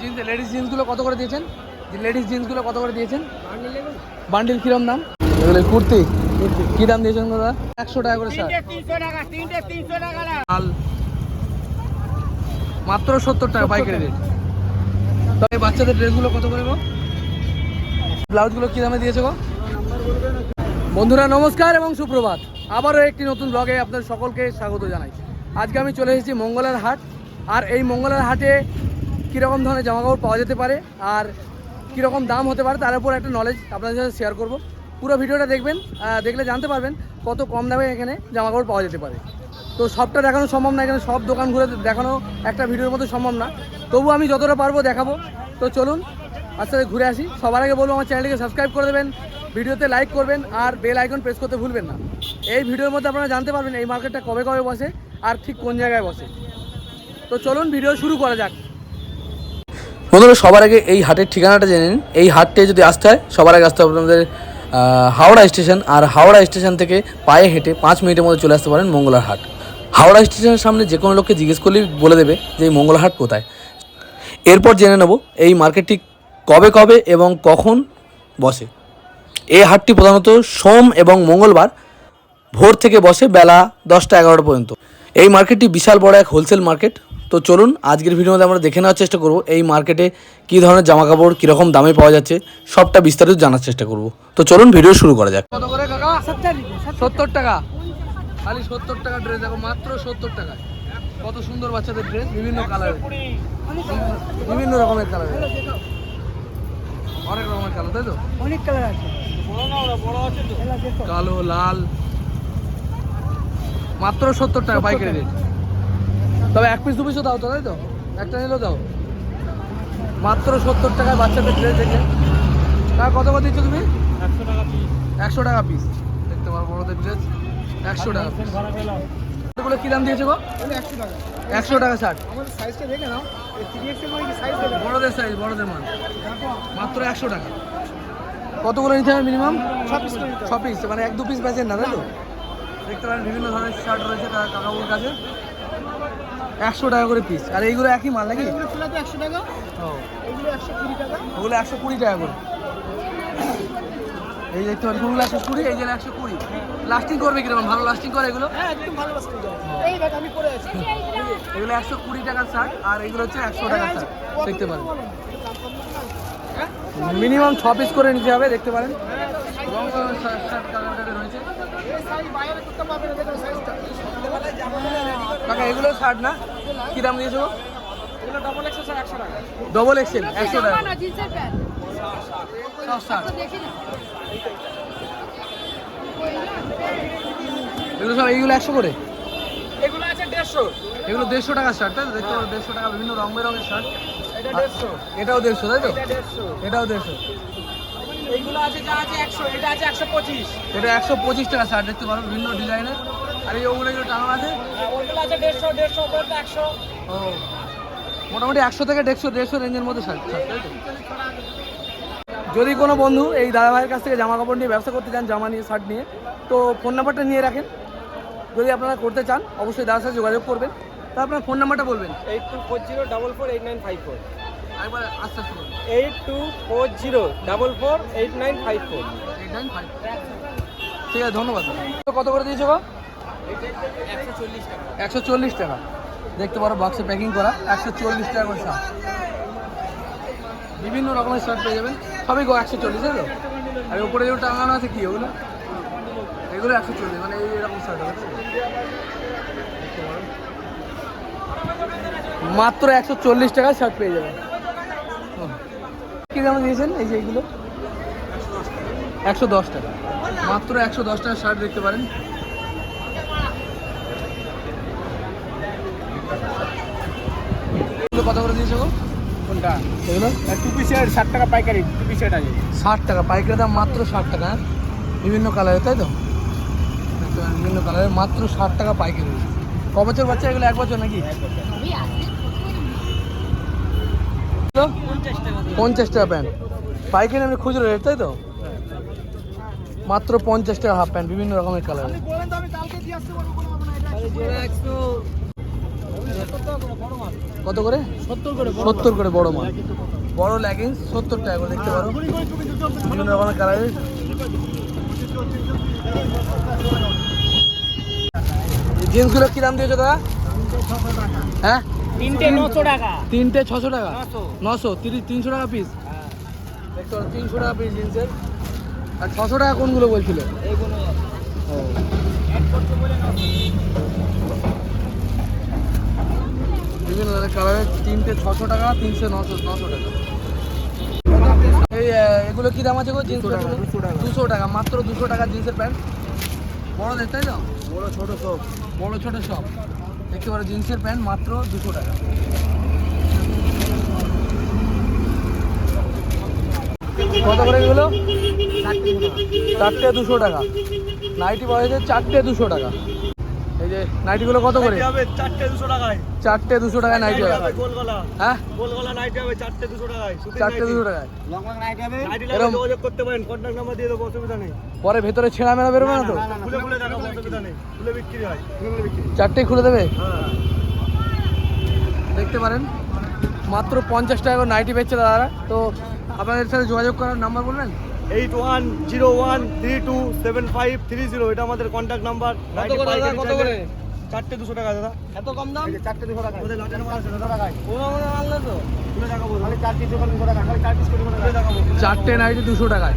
Jeans ladies জিন্সগুলো কত করে দিয়েছেন? লেডিস জিন্সগুলো কত করে দিয়েছেন? বান্ডিল কিরম দাম? এগুলো কুর্তি? কি দাম দিয়েছেন দাদা? একশো টাকা করে স্যার মাত্র সত্তর টাকা পাইকারি রেট তবে বাচ্চাদের ড্রেসগুলো কত করে গো? ব্লাউজগুলো কি দামে দিয়েছে গো? বন্ধুরা নমস্কার এবং সুপ্রভাত। আবারও একটি নতুন ব্লগে আপনাদের সকলকে স্বাগত জানাই। আজকে আমি চলে এসেছি মঙ্গলার হাট। আর এই মঙ্গলার হাটে কীরকম ধরনের জামাকাপড় পাওয়া যেতে পারে আর কীরকম দাম হতে পারে তার উপর একটা নলেজ আপনাদের সাথে শেয়ার করব। পুরো ভিডিওটা দেখবেন দেখলে জানতে পারবেন কত কম দামে এখানে জামাকাপড় পাওয়া যেতে পারে। তো সবটা দেখানো সম্ভব না, এখানে সব দোকান ঘুরে দেখানো একটা ভিডিওর মতো সম্ভব না। তবু আমি যতটা পারব দেখাবো। তো চলুন, আস্তে আস্তে ঘুরে আসি। সবার আগে বলব, আমার চ্যানেলটিকে সাবস্ক্রাইব করে দেবেন, ভিডিওতে লাইক করবেন, আর বেল আইকন প্রেস করতে ভুলবেন না। এই ভিডিওর মধ্যে আপনারা জানতে পারবেন এই মার্কেটটা কবে কবে বসে, আর ঠিক কোন জায়গায় বসে। তো চলুন, ভিডিও শুরু করা যাক। বন্ধুরা, সবার আগে এই হাটের ঠিকানাটা জেনে নিন। এই হাটটে যদি আসতে হয়, সবার আগে আসতে হবে আপনাদের হাওড়া স্টেশন, আর হাওড়া স্টেশন থেকে পায়ে হেঁটে পাঁচ মিনিটের মধ্যে চলে আসতে পারেন মঙ্গলার হাট। হাওড়া স্টেশনের সামনে যে কোনো লোককে জিজ্ঞেস করলেই বলে দেবে যে এই মঙ্গলার হাট কোথায়। এরপর জেনে নেব এই মার্কেটটি কবে কবে এবং কখন বসে। এই হাটটি প্রধানত সোম এবং মঙ্গলবার ভোর থেকে বসে বেলা দশটা এগারোটা পর্যন্ত। এই মার্কেটটি বিশাল বড় এক হোলসেল মার্কেট তো চলুন আজকের মধ্যে আমরা দেখে নেওয়ার চেষ্টা করব এই মার্কেটে কী ধরনের জামা কাপড় কীরকম দামে পাওয়া যাচ্ছে সবটা বিস্তারিত জানার চেষ্টা করব। তো চলুন ভিডিও শুরু করা যাক। কত করে কাকা? সত্তর টাকা। খালি সত্তর টাকা ড্রেস দেখো মাত্র সত্তর টাকা কত সুন্দর বাচ্চাদের ড্রেস বিভিন্ন কালারের বিভিন্ন রকমের কালারের অনেক রকমের কালার তাই তো? অনেক কালার আছে। কালো লাল মাত্র সত্তর টাকা পাইকারি রেট তবে এক পিস দু পিসও দাও তো তাই তো? একটা নিলেও দাও। মাত্র সত্তর টাকায় বাচ্চাদের ড্রেস দেখে। টাকা কত করে দিচ্ছ তুমি? একশো টাকা পিস দেখতে পারো বড়দের ড্রেস একশো টাকা পিস এগুলো কি দাম দিয়েছে গো? একশো টাকা। একশো টাকা ষাট। আমাদের সাইজটা দেখে নাও। সাইজ দেবে বড়দের সাইজ বড়দের মাল মাত্র একশো টাকা। কতগুলো নিতে হবে মিনিমাম ছ পিস ছ পিস মানে এক দু পিস বেচেন না তাই তো? দেখতে পারেন বিভিন্ন ধরনের শার্ট রয়েছে তার কাকাবুর কাছে। একশো টাকা করে পিস আর এইগুলো একই মাল নাকি? একশো টাকা। ওগুলো একশো কুড়ি টাকা করে। এই দেখতে পারেন কোনগুলো একশো কুড়ি এই যে একশো কুড়ি। লাস্টিং করবে কীরকম? ভালো লাস্টিং করে এগুলো? হ্যাঁ এগুলো একশো কুড়ি টাকার শার্ট আর এগুলো হচ্ছে একশো টাকার শার্ট দেখতে পারেন। মিনিমাম ছ পিস করে নিতে হবে দেখতে পারেন। রং রঙের শার্ট কাকা এগুলো শার্ট না? কি দাম দিয়েছ ডবল এক্সেল একশো টাকা। এগুলো সব এইগুলো একশো করে? এগুলো আছে দেড়শো এগুলো দেড়শো টাকার শার্ট তাই তো? দেখতে দেড়শো টাকা বিভিন্ন রং বেরঙের শার্ট এটাও দেড়শো তাই তো? এটাও দেড়শো। আছে যা আছে একশো এটা আছে একশো পঁচিশ। এটা একশো পঁচিশ টাকা শার্ট দেখতে পারো বিভিন্ন ডিজাইনের আর এই ওগুলো এগুলো টানো আছে? ওইগুলো আছে দেড়শো দেড়শো ওপরটা একশো। ও মোটামুটি একশো থেকে দেড়শো দেড়শো রেঞ্জের মধ্যে তো যদি কোনো বন্ধু এই দাদা ভাইয়ের কাছ থেকে জামা কাপড় নিয়ে ব্যবসা করতে চান জামা নিয়ে শার্ট নিয়ে তো ফোন নাম্বারটা নিয়ে রাখেন। যদি আপনারা করতে চান অবশ্যই দাদার সাথে যোগাযোগ করবেন। তা আপনার ফোন নাম্বারটা বলবেন। Eight two four zero double four eight nine five four. Eight two four zero double four eight nine five four eight nine five ঠিক আছে ধন্যবাদ। কত করে দিয়েছ গো? একশো চল্লিশ টাকা। দেখতে পারো বক্সে প্যাকিং করা একশো চল্লিশ টাকা করে শার্ট বিভিন্ন রকমের শার্ট পেয়ে যাবেন সবই গো একশো চল্লিশ তাই তো? আর উপরে যেগুলো টাঙানো আছে কি ওগুলো? এগুলো একশো চল্লিশ মানে এই এইরকম শার্ট আছে মাত্র একশো চল্লিশ টাকায় শার্ট পেয়ে যাবেন। কি দাম দিয়েছেন? এই যে এইগুলো একশো দশ টাকা। মাত্র একশো দশ টাকার শার্ট দেখতে পারেন। কত করে দিয়েছ গো? কোনটা? এগুলো? টু ষাট টাকা পাইকারি টু আছে। ষাট টাকা পাইকারি দাম মাত্র ষাট টাকা হ্যাঁ? বিভিন্ন কালারের তাই তো? বিভিন্ন কালারের মাত্র ষাট টাকা পাইকারি। ক বছর বাচ্চা এগুলো এক বছর নাকি? আছে পঞ্চাশ টাকা প্যান্ট। পাইকারি আমি খুচরো রেট তাই তো? মাত্র পঞ্চাশ টাকা হাফ প্যান্ট বিভিন্ন রকমের একশো কত করে? সত্তর করে বড় মাল। বড় লেগিংস সত্তর টাকা করে দেখতে পারো। বিভিন্ন রকমের কালারের। জিন্সগুলো কি দাম দিয়েছ দাদা? হ্যাঁ? তিনটে নশো টাকা। তিনটে ছশো টাকা। নশো। তিরিশ তিনশো টাকা পিস দেখতে তিনশো টাকা পিস জিন্সের। আর ছশো টাকা কোনগুলো বলছিল? বিভিন্ন ধরনের কালারের তিনটে ছশো টাকা তিনশো নশো নশো টাকা। এই এগুলো কি দাম আছে গো জিন্স টাকা, দুশো টাকা। দুশো টাকা মাত্র দুশো টাকা জিন্সের প্যান্ট। বড় দেখ তাই তো? বড় ছোট সব। বড় ছোট সব। পারো জিন্সের প্যান্ট মাত্র দুশো টাকা। কত করে এগুলো? চারটে দুশো টাকা। নাইটি পাওয়া যাচ্ছে চারটে দুশো টাকা। যে নাইটিগুলো কত করে? হবে চারটে দুশো টাকায়। চারটে দুশো টাকায় নাইটি হবে গোলগলা। হ্যাঁ? গোলগলা নাইট হবে চারটে দুশো টাকায়। চারটে দুশো টাকায়। নাইটি যোগাযোগ করতে পারেন। কন্ট্যাক্ট নাম্বার দিয়ে দেবো অসুবিধা নেই। পরে ভেতরে ছেঁড়া মেলা বেরোবে না তো? খুলে খুলে দেখাবো অসুবিধা নেই। খুলে বিক্রি হয়। খুলে খুলে বিক্রি। চারটেই খুলে দেবে? হ্যাঁ। দেখতে পারেন। মাত্র পঞ্চাশ টাকা করে নাইটি বেচছে দাদারা। তো আপনাদের সাথে যোগাযোগ করার নাম্বার বলবেন? Eight one zero one three two seven five three zero এটা আমাদের কন্ট্যাক্ট নাম্বার দাদা, কত করে? চারটে দুশো টাকা দাদা। এত কম দাম? চারটে দুশো টাকা। চারটে নাইটি দুশো টাকায়?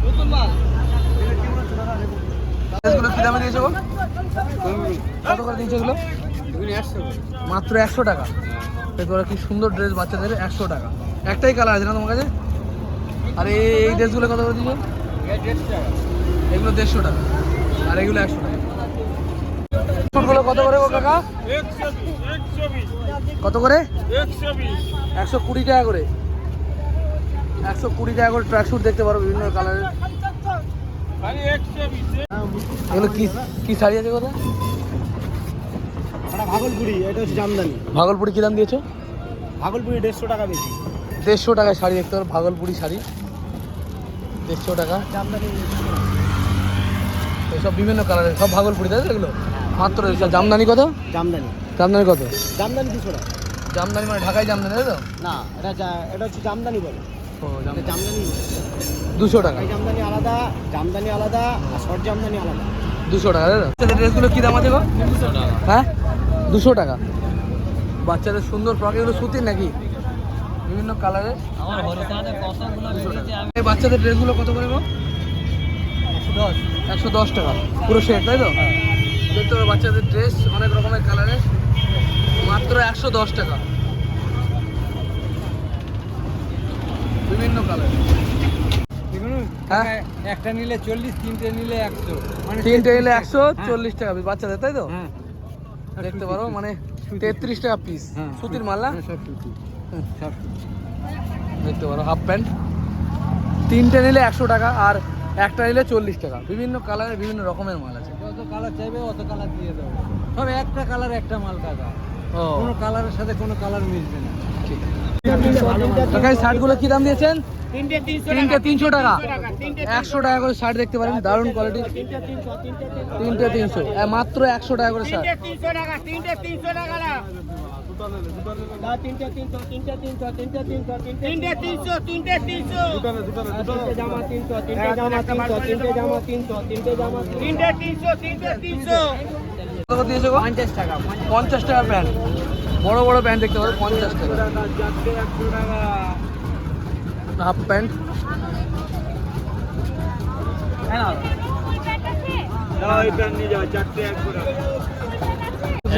কত করে দিয়েছ এগুলো? একশো মাত্র একশো টাকা। পারো কি সুন্দর ড্রেস বাচ্চাদের একশো টাকা। একটাই কালার আছে না তোমার কাছে? আরে এই এই ড্রেসগুলো কত করে দিয়েছ? এগুলো দেড়শো টাকা। আর এগুলো একশো টাকা। স্যুটগুলো কত করে গো কাকা? কত করে? একশো কুড়ি টাকা করে। একশো কুড়ি টাকা করে ট্র্যাক স্যুট দেখতে পারো বিভিন্ন কালারের এগুলো কি কি শাড়ি আছে কথা এটা ভাগলপুরি এটা হচ্ছে জামদানি। ভাগলপুরি কী দাম দিয়েছ? ভাগলপুরি দেড়শো টাকা বেশি। দেড়শো টাকায় শাড়ি দেখতে পারো ভাগলপুরি শাড়ি। দেড়শো টাকা। এসব বিভিন্ন কালারের সব ভাগলপুরি তাই এগুলো? মাত্র জামদানি কত? জামদানি। জামদানি কত? জামদানি দুশো টাকা। জামদানি মানে ঢাকায় জামদানি তাই তো? না এটা এটা হচ্ছে জামদানি বলে। জামদানি। দুশো টাকা। জামদানি আলাদা জামদানি আলাদা আর শর্ট জামদানি আলাদা। দুশো টাকা তাই বাচ্চাদের ড্রেসগুলো কী দাম আছে গো? হ্যাঁ? দুশো টাকা। বাচ্চাদের সুন্দর ফ্রক এগুলো সুতির নাকি? বিভিন্ন কালারের বাচ্চাদের ড্রেসগুলো কত করে একশো দশ। টাকা। পুরো সেট তাই তো? দেখতে পারো বাচ্চাদের ড্রেস অনেক রকমের কালারের মাত্র একশো দশ টাকা। বিভিন্ন কালার হ্যাঁ? একটা নিলে চল্লিশ তিনটে নিলে একশো। মানে তিনটে নিলে একশো চল্লিশ টাকা বাচ্চাদের তাই তো? হ্যাঁ। দেখতে পারো মানে তেত্রিশ টাকা পিস হ্যাঁ, সুতির মাল? দেখতে পারো হাফ প্যান্ট তিনটে নিলে একশো টাকা আর একটা নিলে চল্লিশ টাকা। বিভিন্ন কালারের বিভিন্ন রকমের মাল আছে। যত কালার চাইবে অত কালার দিয়ে দেবো। সব একটা কালার একটা মাল কাকা। ও। কোনো কালারের সাথে কোনো কালার মিশবে না। ঠিক। কাকা শার্টগুলো কি দাম দিয়েছেন? তিনটে তিনশো টাকা। একশো টাকা করে শার্ট দেখতে পারেন দারুণ কোয়ালিটি তিনটে তিনশো মাত্র একশো টাকা করে শার্ট। জামা তিনশো তিনটে জামা তিনশো তিনটে জামা তিনশো তিনটে জামা তিনটে তিনশো তিনশো পঞ্চাশ টাকা পঞ্চাশ টাকা প্যান্ট বড় বড় প্যান্ট দেখতে পারো পঞ্চাশ টাকা হাফ প্যান্ট দাও এটা নিয়ে যাও চারটে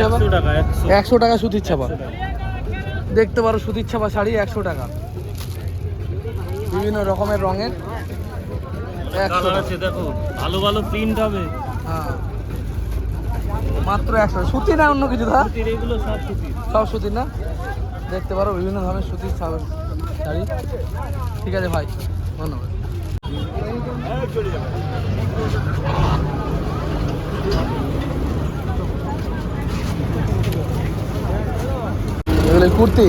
একশো টাকা একশো একশো টাকা সুতির ছাপা। দেখতে পারো সুতির ছাপা শাড়ি একশো টাকা। বিভিন্ন রকমের রঙের। দেখো ভালো ভালো প্রিন্ট হবে। হ্যাঁ। মাত্র একশো সুতি না অন্য কিছু দা সব সুতি। না? দেখতে পারো বিভিন্ন ধরনের সুতির শাড়ি। ঠিক আছে ভাই ধন্যবাদ। চলে এগুলো কুর্তি?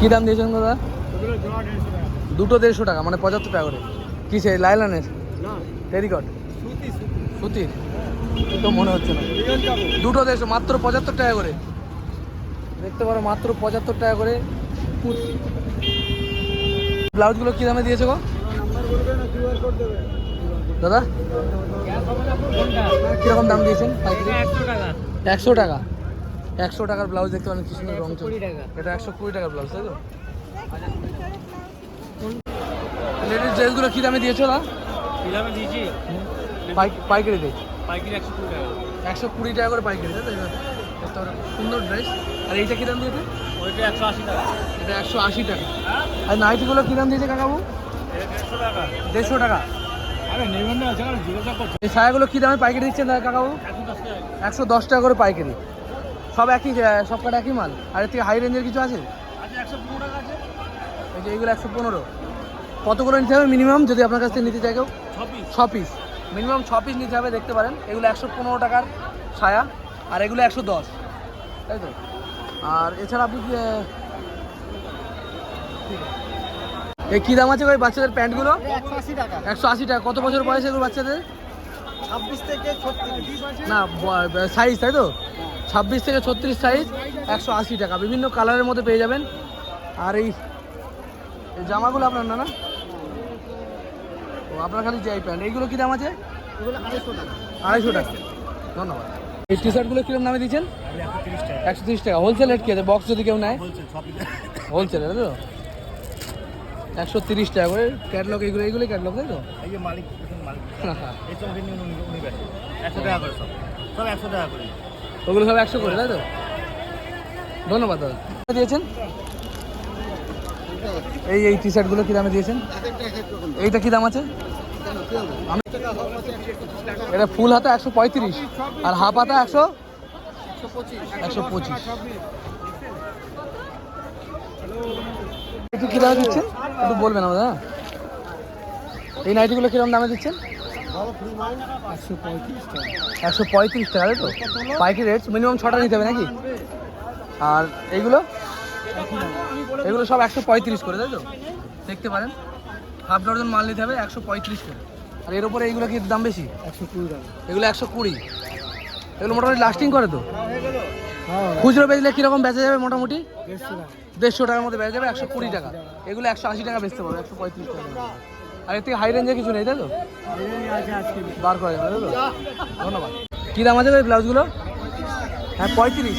কী দাম দিয়েছেন দাদা? দুটো দেড়শো টাকা মানে পঁচাত্তর টাকা করে। কিসে, লাইলানের? টেরিকট সুতির। তো মনে হচ্ছে না। দুটো দেড়শো, মাত্র পঁচাত্তর টাকা করে। দেখতে পারো, মাত্র পঁচাত্তর টাকা করে কুর্তি। ব্লাউজগুলো কী দামে দিয়েছে গো? দাদা? কীরকম দাম দিয়েছেন? একশো টাকা একশো টাকা। একশো টাকার ব্লাউজ দেখতে পারেন কি সুন্দর রং। এটা একশো কুড়ি টাকার ব্লাউজ তাই তো? লেডিস ড্রেসগুলো কী দামে দিয়েছ না দিলামে দিয়েছি? পাইকারি রেট পাইকারি একশো কুড়ি টাকা। একশো কুড়ি টাকা করে পাইকারি তাই তো? সুন্দর ড্রেস আর এইটা কী দাম দিয়েছে? ওইটা একশো আশি টাকা। এটা একশো আশি টাকা। আর নাইটিগুলো কী দাম দিয়েছে কাকাবু? দেড়শো টাকা। দেড়শো টাকা। এই সায়াগুলো কী দামে পাইকারি দিচ্ছেন কাকাবু? একশো দশ টাকা করে পাইকারি। সব একই সব কটা একই মাল? আর এর থেকে হাই রেঞ্জের কিছু আছে? একশো পনেরো টাকা আছে। এই যে এইগুলো একশো পনেরো। কত করে নিতে হবে মিনিমাম যদি আপনার কাছ থেকে নিতে চাই কেউ? ছ পিস মিনিমাম ছ পিস নিতে হবে দেখতে পারেন। এগুলো একশো পনেরো টাকার ছায়া আর এগুলো একশো দশ। তাই তো? আর এছাড়া আপনি এই কী দাম আছে ওই বাচ্চাদের প্যান্টগুলো? একশো আশি টাকা। একশো আশি টাকা। কত বছর বয়স এগুলো বাচ্চাদের? ছাব্বিশ থেকে না সাইজ তাই তো? ছাব্বিশ থেকে ছত্রিশ সাইজ একশো আশি টাকা। বিভিন্ন কালারের মধ্যে পেয়ে যাবেন। আর এই এই জামাগুলো আপনার না না ও আপনার খালি যাই প্যান্ট এইগুলো কী দাম আছে? আড়াইশো টাকা। ধন্যবাদ। এই টি শার্টগুলো কীরকম দামে দিচ্ছেন? একশো তিরিশ টাকা। হোলসেল রেট কী আছে? বক্স যদি কেউ নেয়? হোলসেল তাই তো? একশো তিরিশ টাকা করে ক্যাটলগ এইগুলো এইগুলোই ক্যাটলগ তাই তো? এই মালিক। ওগুলো সব একশো করে, তাই তো? ধন্যবাদ, দাদা। দিয়েছেন? এই এই টি শার্টগুলো কী দামে দিয়েছেন? এইটা কী দাম আছে? এটা ফুল হাতা একশো পঁয়ত্রিশ, আর হাফ হাতা একশো একশো পঁচিশ। একটু কী দামে দিচ্ছেন? একটু বলবেন আমাদের হ্যাঁ? এই নাইটিগুলো কীরকম দামে দিচ্ছেন? একশো পঁয়ত্রিশ টাকা, তাই তো? পাইকারি রেট মিনিমাম ছটা নিতে হবে নাকি? আর এইগুলো? এগুলো সব একশো পঁয়ত্রিশ করে, তাই তো? দেখতে পারেন। হাফ ডজন মাল নিতে হবে একশো পঁয়ত্রিশ করে। আর এর উপরে এইগুলো কি দাম বেশি? একশো কুড়ি টাকা এগুলো একশো কুড়ি। এগুলো মোটামুটি লাস্টিং করে তো? খুচরো বেচলে কীরকম বেচা যাবে মোটামুটি? দেড়শো টাকার মধ্যে বেচা যাবে, একশো কুড়ি টাকা। এগুলো একশো আশি টাকা বেচতে পারবে একশো পঁয়ত্রিশ টাকা। আর এর থেকে হাই কিছু নেই তাই তো? বার করা যাবে তাই তো? ধন্যবাদ। কী দাম আছে ওই ব্লাউজগুলো হ্যাঁ পঁয়ত্রিশ।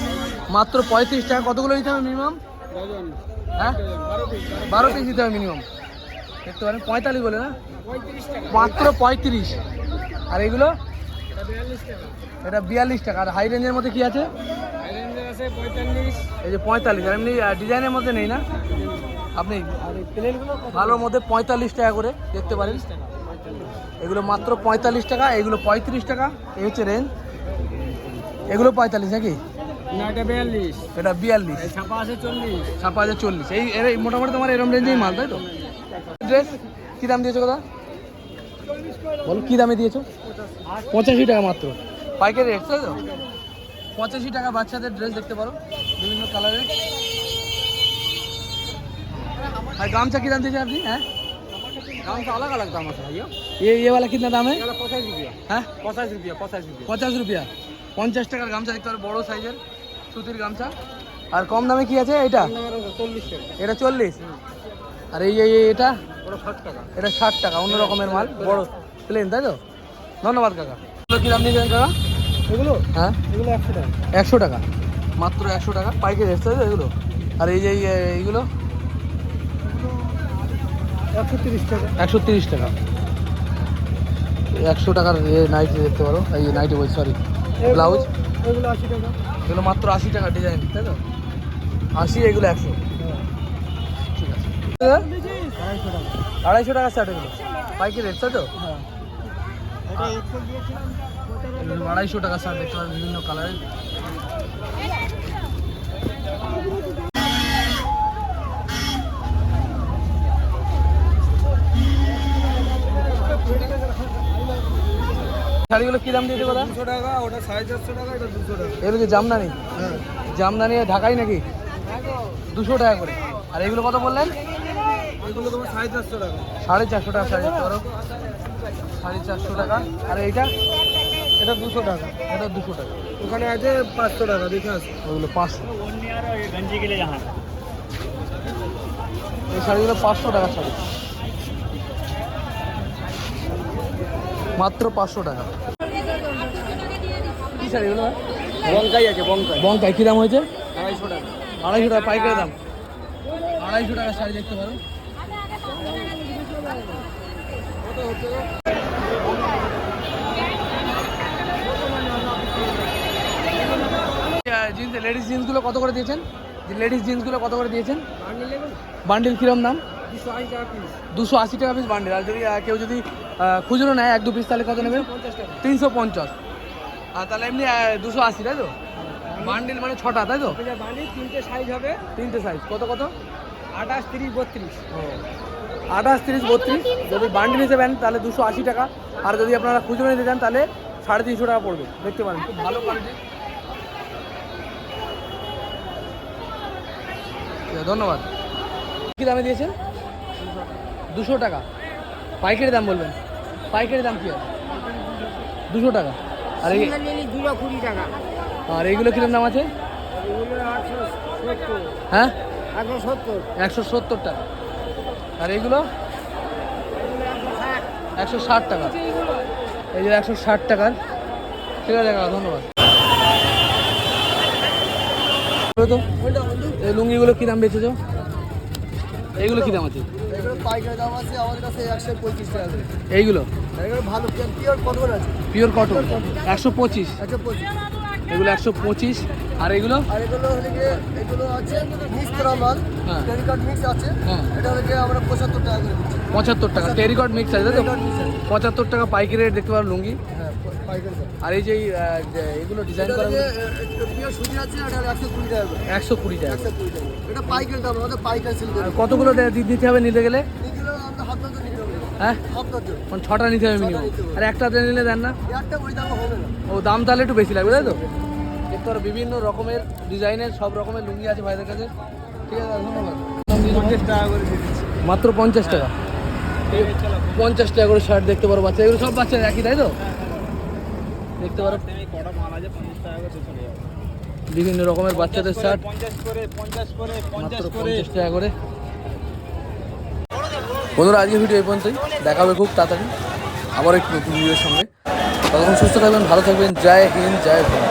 মাত্র পঁয়ত্রিশ টাকা। কতগুলো নিতে হবে মিনিমাম হ্যাঁ? বারো পিস দিতে হবে মিনিমাম দেখতে পারেন পঁয়তাল্লিশ বলে না? মাত্র পঁয়ত্রিশ। আর এগুলো? এটা বিয়াল্লিশ টাকা। আর হাই রেঞ্জের মধ্যে কি আছে? এই যে পঁয়তাল্লিশ। আর এমনি ডিজাইনের মধ্যে নেই না? আপনি ভালোর মধ্যে পঁয়তাল্লিশ টাকা করে দেখতে পারেন। এগুলো মাত্র পঁয়তাল্লিশ টাকা এগুলো পঁয়ত্রিশ টাকা এই হচ্ছে রেঞ্জ এগুলো পঁয়তাল্লিশ নাকি? এটা বিয়াল্লিশ। ছাপা আছে চল্লিশ। ছাপা হাজার চল্লিশ। এই এর এই মোটামুটি তোমার এরম রেঞ্জেই মাল তাই তো? ড্রেস কী দাম দিয়েছ কথা বলো কী দামে দিয়েছ? পঁচাশি টাকা মাত্র। পাইকারি রেট তাই তো? পঁচাশি টাকা বাচ্চাদের ড্রেস দেখতে পারো। বিভিন্ন কালারের আর গামছা কী দাম দিয়েছেন আপনি হ্যাঁ দাম তো अलग अलग दाम है भैया ये ये वाला कितना दाम है ये पचास रुपया হ্যাঁ पचास रुपया पचास रुपया পঞ্চাশ রুপিয়া পঞ্চাশ টাকার গামছা দেখতে পারো বড় সাইজের সুতির গামছা আর কম দামে কি আছে এটা চল্লিশ টাকা এটা চল্লিশ আর এই এই- এই- এটা ওটা ষাট টাকা এটা ষাট টাকা অন্য রকমের মাল বড় প্লেন তাই তো ধন্যবাদ কাকা এগুলো কী দাম নিয়েছেন কাকা এগুলো হ্যাঁ এগুলো একশো টাকা একশো টাকা মাত্র একশো টাকা পাইকারি এসছে তাই তো এগুলো আর এই যে এই- এই- এইগুলো একশো তিরিশ টাকা। একশো টাকার নাইটি দেখতে পারো। এই নাইটি বলছি সরি ব্লাউজ? এগুলো আশি টাকা। এগুলো মাত্র আশি টাকা ডিজাইন তাই তো? আশি এগুলো একশো। ঠিক আছে। আড়াইশো টাকা শার্ট এগুলো। পাইকারি রেট তাই তো? আড়াইশো টাকা শার্ট দেখতে পারেন বিভিন্ন কালারের শাড়িগুলো কী দাম দিয়েছে কথা দুশো টাকা ওটা সাড়ে চারশো টাকা এটা দুশো টাকা। এগুলো কি জামদানি? হ্যাঁ। জামদানি ঢাকাই নাকি? দুশো টাকা করে। আর এগুলো কত বললেন? এগুলো তোমার সাড়ে চারশো টাকা। সাড়ে চারশো টাকা সাড়ে চারশো টাকা। আর এইটা? এটা দুশো টাকা। এটা দুশো টাকা। ওখানে আছে পাঁচশো টাকা দেখে আসো। ওগুলো পাঁচশো। এই শাড়িগুলো পাঁচশো টাকা শাড়ি। মাত্র পাঁচশো টাকা। কি বঙ্কাই আছে বঙ্কাই বঙ্কাই কী দাম হয়েছে? আড়াইশো টাকা। আড়াইশো টাকা পাইকারি দাম। আড়াইশো টাকা শাড়ি দেখতে পারো। জিন্স লেডিস জিন্সগুলো কত করে দিয়েছেন? লেডিস জিন্সগুলো কত করে দিয়েছেন? বান্ডিল কিরম দাম? দুশো আশি টাকা পিস বান্ডিল আর যদি কেউ যদি খুচরো নেয়, এক দু পিস তাহলে কত নেবে? তিনশো পঞ্চাশ। আর তাহলে এমনি দুশো আশি, তাই তো? বান্ডিল মানে ছটা, তাই তো? বানিয়ে তিনটে সাইজ হবে তিনটে সাইজ কত কত? আঠাশ তিরিশ বত্রিশ আঠাশ, তিরিশ, বত্রিশ। যদি বান্ডিল হিসেবে নেন তাহলে দুশো আশি টাকা। আর যদি আপনারা খুচরো নিতে চান, তাহলে সাড়ে তিনশো টাকা পড়বে। দেখতে পারেন। খুব ভালো কোয়ালিটি ধন্যবাদ। কী দামে দিয়েছেন? দুশো টাকা। পাইকারি দাম বলবেন? পাইকারি দাম কী আছে? দুশো টাকা। আর এই দুশো কুড়ি টাকা। আর এইগুলো কিরম দাম আছে? হ্যাঁ? একশো সত্তর। টাকা। আর এইগুলো একশো ষাট টাকা। এই যে একশো ষাট টাকার। ঠিক আছে কাকা ধন্যবাদ। তো এই লুঙ্গিগুলো কী দাম বেচেছো? এইগুলো কী দাম আছে? পাইকারি দাম আছে আমাদের কাছে একশো পঁচিশ টাকা করে। এইগুলো? এগুলো ভালো পিওর কটন আছে। পিওর কটন একশো পঁচিশ? একশো পঁচিশ। এগুলো একশো পঁচিশ। আর এগুলো? আর এগুলো হলে গিয়ে এগুলো আছে মিক্স করা মাল। হ্যাঁ। টেরিকট মিক্স আছে। হ্যাঁ। এটা হলে গিয়ে আমরা পঁচাত্তর টাকা করে পঁচাত্তর টাকা। টেরিকট মিক্স আছে তাই তো? পঁচাত্তর টাকা পাইকারি রেট দেখতে পারো লুঙ্গি। আর এই যে এগুলো ডিজাইন করা একশো কুড়ি টাকা একশো কুড়ি এটা পাইকারি দাম আমাদের পাইকারি সেল কতগুলো দিতে হবে নিতে গেলে? হ্যাঁ? ছটা নিতে হবে মিনিমাম আর একটা নিলে দেন না? একটা ওই দাম হবে ও দাম তাহলে একটু বেশি লাগবে তাই তো? দেখতে পারো বিভিন্ন রকমের ডিজাইনের সব রকমের লুঙ্গি আছে ভাইদের কাছে। ঠিক আছে ধন্যবাদ। মাত্র পঞ্চাশ টাকা। পঞ্চাশ টাকা করে শার্ট দেখতে পারো বাচ্চা এগুলো সব বাচ্চা একই তাই তো? দেখতে পারো। বিভিন্ন রকমের বাচ্চাদের শার্ট মাত্র পঞ্চাশ টাকা করে। বন্ধুরা আজকে ভিডিও এই পর্যন্তই। দেখা হবে খুব তাড়াতাড়ি। আবার একটু নতুন ভিডিওর সঙ্গে। ততক্ষণ সুস্থ থাকবেন, ভালো থাকবেন। জয় হিন্দ, জয় ভারত।